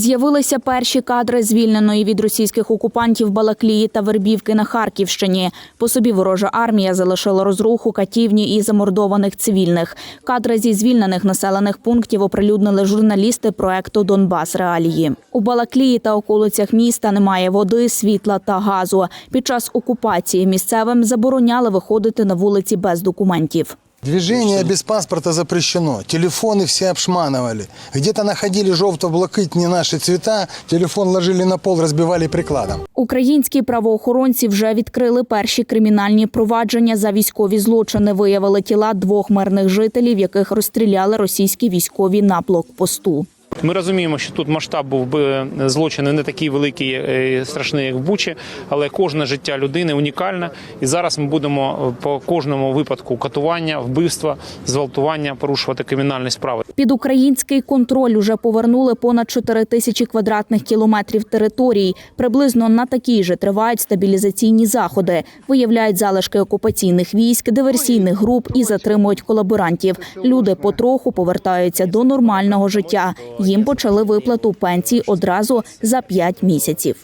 З'явилися перші кадри звільненої від російських окупантів Балаклії та Вербівки на Харківщині. По собі ворожа армія залишила розруху, катівні і замордованих цивільних. Кадри зі звільнених населених пунктів оприлюднили журналісти проекту Донбас Реалії. У Балаклії та околицях міста немає води, світла та газу. Під час окупації місцевим забороняли виходити на вулиці без документів. Движение без паспорта запрещено. Телефоны все обшманывали. Где-то находили желто-блакитные наши цвета, телефон ложили на пол, разбивали прикладом. Українські правоохоронці вже відкрили перші кримінальні провадження за військові злочини. Виявили тіла двох мирних жителів, яких розстріляли російські військові на блокпосту. Ми розуміємо, що тут масштаб був би злочину не такий великий е, страшний, як в Бучі, але кожне життя людини унікальне. І зараз ми будемо е, по кожному випадку катування, вбивства, зґвалтування порушувати кримінальні справи. Під український контроль уже повернули понад 4 тисячі квадратних кілометрів територій. Приблизно на такій же тривають стабілізаційні заходи. Виявляють залишки окупаційних військ, диверсійних груп і затримують колаборантів. Люди потроху повертаються до нормального життя. Їм почали виплату пенсій одразу за 5 місяців.